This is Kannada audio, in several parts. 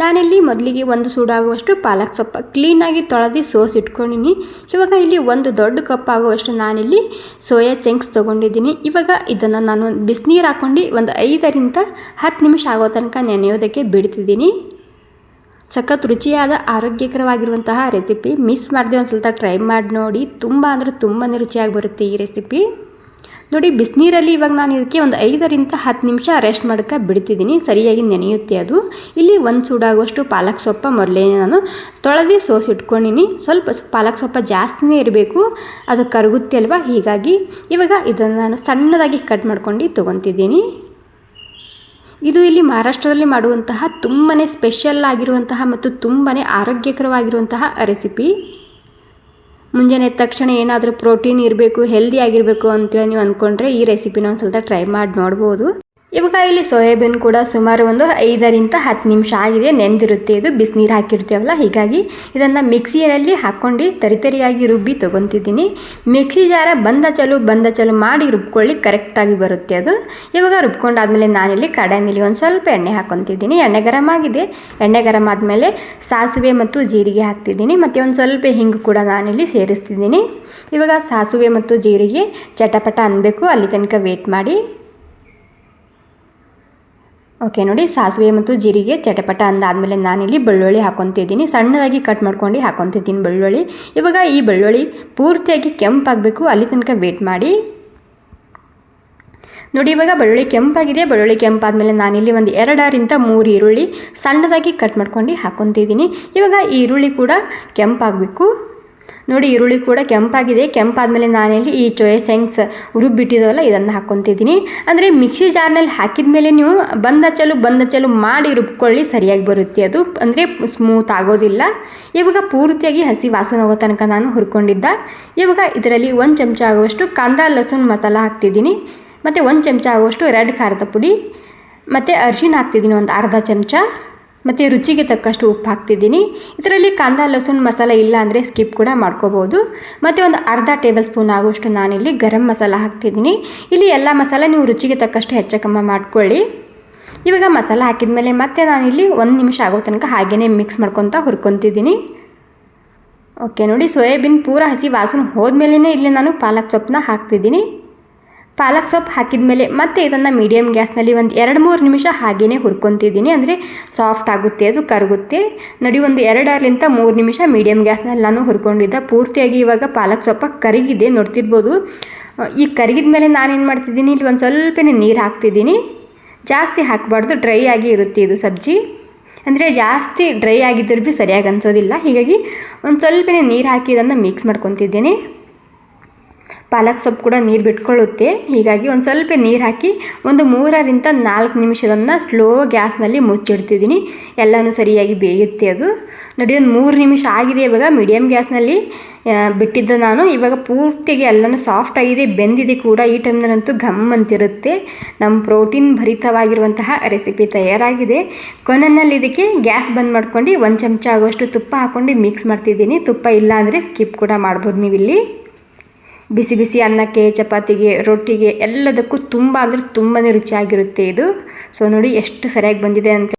ನಾನಿಲ್ಲಿ ಮೊದಲಿಗೆ ಒಂದು ಸೂಡಾಗುವಷ್ಟು ಪಾಲಕ್ ಸೊಪ್ಪು ಕ್ಲೀನಾಗಿ ತೊಳೆದು ಸೋಸ್ ಇಟ್ಕೊಂಡಿನಿ. ಇವಾಗ ಇಲ್ಲಿ ಒಂದು ದೊಡ್ಡ ಕಪ್ ಆಗುವಷ್ಟು ನಾನಿಲ್ಲಿ ಸೋಯಾ ಚಂಕ್ಸ್ ತೊಗೊಂಡಿದ್ದೀನಿ. ಇವಾಗ ಇದನ್ನು ನಾನು ಬಿಸಿನೀರು ಹಾಕ್ಕೊಂಡು ಒಂದು ಐದರಿಂದ ಹತ್ತು ನಿಮಿಷ ಆಗೋ ತನಕ ನೆನೆಯೋದಕ್ಕೆ ಬಿಡ್ತಿದ್ದೀನಿ. ಸಖತ್ ರುಚಿಯಾದ, ಆರೋಗ್ಯಕರವಾಗಿರುವಂತಹ ರೆಸಿಪಿ ಮಿಸ್ ಮಾಡಿದೆ ಒಂದು ಸ್ವಲ್ಪ ಟ್ರೈ ಮಾಡಿ ನೋಡಿ. ತುಂಬ ಅಂದರೆ ತುಂಬಾ ರುಚಿಯಾಗಿ ಬರುತ್ತೆ ಈ ರೆಸಿಪಿ ನೋಡಿ, ಬಿಸಿನೀರಲ್ಲಿ ಇವಾಗ ನಾನು ಇದಕ್ಕೆ ಒಂದು ಐದರಿಂದ ಹತ್ತು ನಿಮಿಷ ರೆಸ್ಟ್ ಮಾಡೋಕ್ಕೆ ಬಿಡ್ತಿದ್ದೀನಿ. ಸರಿಯಾಗಿ ನೆನೆಯುತ್ತೆ ಅದು. ಇಲ್ಲಿ ಒಂದು ಸೂಡಾಗುವಷ್ಟು ಪಾಲಕ್ ಸೊಪ್ಪ ಮೊದಲೇ ನಾನು ತೊಳೆದು ಸೋಸಿ ಇಟ್ಕೊಂಡಿನಿ. ಸ್ವಲ್ಪ ಪಾಲಕ್ ಸೊಪ್ಪ ಜಾಸ್ತಿನೇ ಇರಬೇಕು. ಅದು ಕರಗುತ್ತೆ ಅಲ್ವಾ? ಹೀಗಾಗಿ ಇವಾಗ ಇದನ್ನು ನಾನು ಸಣ್ಣದಾಗಿ ಕಟ್ ಮಾಡ್ಕೊಂಡು ತೊಗೊತಿದ್ದೀನಿ. ಇದು ಇಲ್ಲಿ ಮಹಾರಾಷ್ಟ್ರದಲ್ಲಿ ಮಾಡುವಂತಹ ತುಂಬಾ ಸ್ಪೆಷಲ್ ಆಗಿರುವಂತಹ ಮತ್ತು ತುಂಬಾ ಆರೋಗ್ಯಕರವಾಗಿರುವಂತಹ ರೆಸಿಪಿ ಮುಂಜಾನೆ ಎದ್ದ ತಕ್ಷಣ ಏನಾದರೂ ಪ್ರೋಟೀನ್ ಇರಬೇಕು ಹೆಲ್ದಿ ಆಗಿರಬೇಕು ಅಂತೇಳಿ ನೀವು ಅಂದ್ಕೊಂಡ್ರೆ ಈ ರೆಸಿಪಿನ ಒಂದು ಸ್ವಲ್ಪ ಟ್ರೈ ಮಾಡಿ ನೋಡ್ಬೋದು. ಇವಾಗ ಇಲ್ಲಿ ಸೋಯಾಬೀನ್ ಕೂಡ ಸುಮಾರು ಒಂದು ಐದರಿಂದ ಹತ್ತು ನಿಮಿಷ ಆಗಿದೆ, ನೆಂದಿರುತ್ತೆ ಇದು, ಬಿಸಿನೀರು ಹಾಕಿರ್ತೀವಲ್ಲ, ಹೀಗಾಗಿ ಇದನ್ನು ಮಿಕ್ಸಿಯಲ್ಲಿ ಹಾಕ್ಕೊಂಡು ತರಿತರಿಯಾಗಿ ರುಬ್ಬಿ ತೊಗೊತಿದ್ದೀನಿ. ಮಿಕ್ಸಿ ಜಾರ ಬಂದ ಚಲು ಬಂದ ಚಲು ಮಾಡಿ ರುಬ್ಕೊಳ್ಳಿ ಕರೆಕ್ಟಾಗಿ ಬರುತ್ತೆ ಅದು. ಇವಾಗ ರುಬ್ಕೊಂಡಾದಮೇಲೆ ನಾನಿಲ್ಲಿ ಕಡಾಯಿನಲ್ಲಿ ಒಂದು ಸ್ವಲ್ಪ ಎಣ್ಣೆ ಹಾಕ್ಕೊತಿದ್ದೀನಿ ಎಣ್ಣೆ ಗರಂ ಆಗಿದೆ. ಎಣ್ಣೆ ಗರಂ ಆದಮೇಲೆ ಸಾಸಿವೆ ಮತ್ತು ಜೀರಿಗೆ ಹಾಕ್ತಿದ್ದೀನಿ. ಮತ್ತು ಒಂದು ಸ್ವಲ್ಪ ಹಿಂಗೆ ಕೂಡ ನಾನಿಲ್ಲಿ ಸೇರಿಸ್ತಿದ್ದೀನಿ. ಇವಾಗ ಸಾಸಿವೆ ಮತ್ತು ಜೀರಿಗೆ ಚಟಪಟ ಅನ್ನಬೇಕು ಅಲ್ಲಿ ತನಕ ವೇಟ್ ಮಾಡಿ. ಓಕೆ, ನೋಡಿ ಸಾಸಿವೆ ಮತ್ತು ಜೀರಿಗೆ ಚಟಪಟ ಅಂದಾದಮೇಲೆ ನಾನಿಲ್ಲಿ ಬೆಳ್ಳುಳ್ಳಿ ಹಾಕೊತಿದ್ದೀನಿ. ಸಣ್ಣದಾಗಿ ಕಟ್ ಮಾಡ್ಕೊಂಡು ಹಾಕೊತಿದ್ದೀನಿ ಬೆಳ್ಳುಳ್ಳಿ. ಇವಾಗ ಈ ಬೆಳ್ಳುಳ್ಳಿ ಪೂರ್ತಿಯಾಗಿ ಕೆಂಪಾಗಬೇಕು. ಅಲ್ಲಿ ತನಕ ವೇಟ್ ಮಾಡಿ. ನೋಡಿ, ಇವಾಗ ಬೆಳ್ಳುಳ್ಳಿ ಕೆಂಪಾಗಿದೆ. ಬೆಳ್ಳುಳ್ಳಿ ಕೆಂಪಾದಮೇಲೆ ನಾನಿಲ್ಲಿ ಒಂದು ಎರಡರಿಂದ ಮೂರು ಈರುಳ್ಳಿ ಸಣ್ಣದಾಗಿ ಕಟ್ ಮಾಡ್ಕೊಂಡು ಹಾಕೊತಿದ್ದೀನಿ. ಇವಾಗ ಈರುಳ್ಳಿ ಕೂಡ ಕೆಂಪಾಗಬೇಕು. ನೋಡಿ, ಈರುಳ್ಳಿ ಕೂಡ ಕೆಂಪಾಗಿದೆ. ಕೆಂಪಾದ್ಮೇಲೆ ನಾನಿಲ್ಲಿ ಈ ಚೊಯೆ ಸೆಂಗ್ಸ್ ರುಬ್ಬಿಟ್ಟಿದವಲ್ಲ ಇದನ್ನು ಹಾಕ್ಕೊತಿದ್ದೀನಿ ಅಂದರೆ ಮಿಕ್ಸಿ ಜಾರ್ನಲ್ಲಿ ಹಾಕಿದ ಮೇಲೆ ನೀವು ಬಂದ ಚಲು ಬಂದ ಚಲು ಮಾಡಿ ರುಬ್ಕೊಳ್ಳಿ, ಸರಿಯಾಗಿ ಬರುತ್ತೆ ಅದು. ಅಂದರೆ ಸ್ಮೂತ್ ಆಗೋದಿಲ್ಲ. ಇವಾಗ ಪೂರ್ತಿಯಾಗಿ ಹಸಿ ವಾಸನೆ ಹೋಗೋ ತನಕ ನಾನು ಹುರ್ಕೊಂಡಿದ್ದ. ಇವಾಗ ಇದರಲ್ಲಿ ಒಂದು ಚಮಚ ಆಗುವಷ್ಟು ಕಾಂದ ಲಸೂನ್ ಮಸಾಲ ಹಾಕ್ತಿದ್ದೀನಿ. ಮತ್ತು ಒಂದು ಚಮಚ ಆಗುವಷ್ಟು ರೆಡ್ ಖಾರದ ಪುಡಿ. ಮತ್ತು ಅರ್ಶಿನ ಹಾಕ್ತಿದ್ದೀನಿ, ಒಂದು ಅರ್ಧ ಚಮಚ. ಮತ್ತು ರುಚಿಗೆ ತಕ್ಕಷ್ಟು ಉಪ್ಪು ಹಾಕ್ತಿದ್ದೀನಿ. ಇದರಲ್ಲಿ ಕಾಂದ ಲಸೂನ್ ಮಸಾಲ ಇಲ್ಲ ಅಂದರೆ ಸ್ಕಿಪ್ ಕೂಡ ಮಾಡ್ಕೋಬೋದು. ಮತ್ತು ಒಂದು ಅರ್ಧ ಟೇಬಲ್ ಸ್ಪೂನ್ ಆಗುವಷ್ಟು ನಾನಿಲ್ಲಿ ಗರಂ ಮಸಾಲ ಹಾಕ್ತಿದ್ದೀನಿ. ಇಲ್ಲಿ ಎಲ್ಲ ಮಸಾಲ ನೀವು ರುಚಿಗೆ ತಕ್ಕಷ್ಟು ಹೆಚ್ಚು ಕಮ್ಮಿ ಮಾಡ್ಕೊಳ್ಳಿ. ಇವಾಗ ಮಸಾಲ ಹಾಕಿದ ಮೇಲೆ ಮತ್ತೆ ನಾನಿಲ್ಲಿ ಒಂದು ನಿಮಿಷ ಆಗೋ ತನಕ ಹಾಗೆಯೇ ಮಿಕ್ಸ್ ಮಾಡ್ಕೊತ ಹುರ್ಕೊತಿದ್ದೀನಿ. ಓಕೆ ನೋಡಿ, ಸೋಯಾಬೀನ್ ಪೂರ ಹಸಿ ವಾಸನೆ ಹೋದ್ಮೇಲೆ ಇಲ್ಲಿ ನಾನು ಪಾಲಕ್ ಸೊಪ್ಪನ್ನ ಹಾಕ್ತಿದ್ದೀನಿ. ಪಾಲಕ್ ಸೊಪ್ಪು ಹಾಕಿದ ಮೇಲೆ ಮತ್ತೆ ಇದನ್ನು ಮೀಡಿಯಮ್ ಗ್ಯಾಸ್ನಲ್ಲಿ ಒಂದು ಎರಡು ಮೂರು ನಿಮಿಷ ಹಾಗೆಯೇ ಹುರ್ಕೊತಿದ್ದೀನಿ. ಅಂದರೆ ಸಾಫ್ಟ್ ಆಗುತ್ತೆ, ಅದು ಕರಗುತ್ತೆ. ನೋಡಿ, ಒಂದು ಎರಡರಿಂದ ಮೂರು ನಿಮಿಷ ಮೀಡಿಯಮ್ ಗ್ಯಾಸ್ನಲ್ಲಿ ನಾನು ಹುರ್ಕೊಂಡಿದ್ದೆ. ಪೂರ್ತಿಯಾಗಿ ಇವಾಗ ಪಾಲಕ್ ಸೊಪ್ಪ ಕರಗಿದೆ, ನೋಡ್ತಿರ್ಬೋದು. ಈ ಕರಗಿದ ಮೇಲೆ ನಾನೇನು ಮಾಡ್ತಿದ್ದೀನಿ? ಇಲ್ಲಿ ಒಂದು ಸ್ವಲ್ಪ ನೀರು ಹಾಕ್ತಿದ್ದೀನಿ. ಜಾಸ್ತಿ ಹಾಕಬಾರ್ದು, ಡ್ರೈ ಆಗಿ ಇರುತ್ತೆ ಇದು ಸಬ್ಜಿ. ಅಂದರೆ ಜಾಸ್ತಿ ಡ್ರೈ ಆಗಿದ್ದರೂ ಭೀ ಸರಿಯಾಗಿ ಅನಿಸೋದಿಲ್ಲ. ಹೀಗಾಗಿ ಒಂದು ಸ್ವಲ್ಪ ನೀರು ಹಾಕಿ ಇದನ್ನು ಮಿಕ್ಸ್ ಮಾಡ್ಕೊತಿದ್ದೀನಿ. ಪಾಲಕ್ ಸೊಪ್ಪು ಕೂಡ ನೀರು ಬಿಟ್ಕೊಳ್ಳುತ್ತೆ. ಹೀಗಾಗಿ ಒಂದು ಸ್ವಲ್ಪ ನೀರು ಹಾಕಿ ಒಂದು ಮೂರರಿಂದ ನಾಲ್ಕು ನಿಮಿಷದನ್ನು ಸ್ಲೋ ಗ್ಯಾಸ್ನಲ್ಲಿ ಮುಚ್ಚಿಡ್ತಿದ್ದೀನಿ. ಎಲ್ಲನೂ ಸರಿಯಾಗಿ ಬೇಯುತ್ತೆ ಅದು. ನೋಡಿ, ಒಂದು ಮೂರು ನಿಮಿಷ ಆಗಿದೆ ಇವಾಗ ಮೀಡಿಯಮ್ ಗ್ಯಾಸ್ನಲ್ಲಿ. ಬಿಟ್ಟಿದ್ದ ನಾನು. ಇವಾಗ ಪೂರ್ತಿಗೆ ಎಲ್ಲನೂ ಸಾಫ್ಟ್ ಆಗಿದೆ, ಬೆಂದಿದೆ ಕೂಡ. ಈ ಟೈಮ್ನಲ್ಲಂತೂ ಘಮ್ ಅಂತಿರುತ್ತೆ. ನಮ್ಮ ಪ್ರೋಟೀನ್ ಭರಿತವಾಗಿರುವಂತಹ ರೆಸಿಪಿ ತಯಾರಾಗಿದೆ. ಕೊನೆಯಲ್ಲಿ ಇದಕ್ಕೆ ಗ್ಯಾಸ್ ಬಂದ್ ಮಾಡ್ಕೊಂಡು ಒಂದು ಚಮಚ ಆಗುವಷ್ಟು ತುಪ್ಪ ಹಾಕ್ಕೊಂಡು ಮಿಕ್ಸ್ ಮಾಡ್ತಿದ್ದೀನಿ. ತುಪ್ಪ ಇಲ್ಲ ಅಂದರೆ ಸ್ಕಿಪ್ ಕೂಡ ಮಾಡ್ಬೋದು ನೀವು ಇಲ್ಲಿ ಬಿಸಿ ಬಿಸಿ ಅನ್ನಕ್ಕೆ, ಚಪಾತಿಗೆ, ರೊಟ್ಟಿಗೆ ಎಲ್ಲದಕ್ಕೂ ತುಂಬ ಅಂದರೆ ತುಂಬಾ ರುಚಿಯಾಗಿರುತ್ತೆ ಇದು. ಸೊ ನೋಡಿ ಎಷ್ಟು ಸರಿಯಾಗಿ ಬಂದಿದೆ ಅಂತ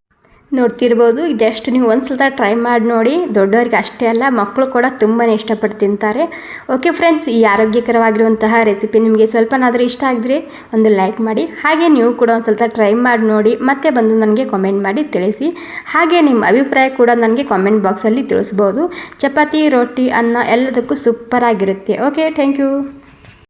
ನೋಡ್ತಿರ್ಬೋದು. ಇದೆಷ್ಟು ನೀವು ಒಂದು ಸಲ ಟ್ರೈ ಮಾಡಿ ನೋಡಿ. ದೊಡ್ಡವರಿಗೆ ಅಷ್ಟೇ ಅಲ್ಲ ಮಕ್ಕಳು ಕೂಡ ತುಂಬಾ ಇಷ್ಟಪಟ್ಟು ತಿಂತಾರೆ. ಓಕೆ ಫ್ರೆಂಡ್ಸ್ ಈ ಆರೋಗ್ಯಕರವಾಗಿರುವಂತಹ ರೆಸಿಪಿ ನಿಮಗೆ ಸ್ವಲ್ಪನಾದರೂ ಇಷ್ಟ ಆಗಿದ್ರೆ ಒಂದು ಲೈಕ್ ಮಾಡಿ. ಹಾಗೆ ನೀವು ಕೂಡ ಒಂದು ಟ್ರೈ ಮಾಡಿ ನೋಡಿ. ಮತ್ತೆ ಬಂದು ನನಗೆ ಕಾಮೆಂಟ್ ಮಾಡಿ ತಿಳಿಸಿ. ಹಾಗೆ ನಿಮ್ಮ ಅಭಿಪ್ರಾಯ ಕೂಡ ನನಗೆ ಕಾಮೆಂಟ್ ಬಾಕ್ಸಲ್ಲಿ ತಿಳಿಸ್ಬೋದು. ಚಪಾತಿ ರೊಟ್ಟಿ ಅನ್ನ ಎಲ್ಲದಕ್ಕೂ ಸೂಪರ್ ಆಗಿರುತ್ತೆ. Okay thank you